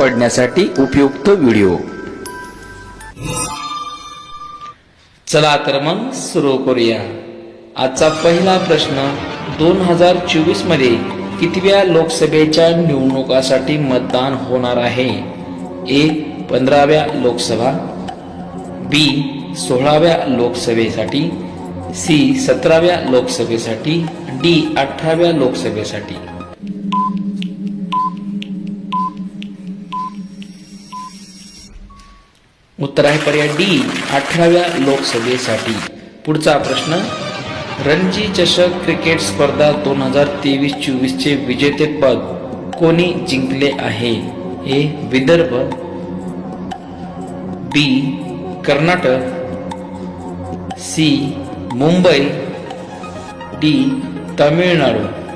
पडण्यासाठी उपयुक्त व्हिडिओ. चला तर मग सुरू करूया. आजचा पहिला प्रश्न दोन हजार चोवीसमध्ये कितव्या लोकसभेच्या निवडणुकासाठी मतदान होणार आहे? ए पंधराव्या लोकसभा. बी सोळाव्या लोकसभेसाठी. सी सतराव्या लोकसभेसाठी. डी अठराव्या लोकसभेसाठी. उत्तर आहे पर्याय डी. अठराव्या लोकसभेसाठी. पुढचा प्रश्न रणजी चषक क्रिकेट स्पर्धा दोन हजार तेवीस चोवीसचे विजेतेपद कोणी जिंकले आहे? A. Vidarbha B. Karnataka C. Mumbai D. Tamil Nadu.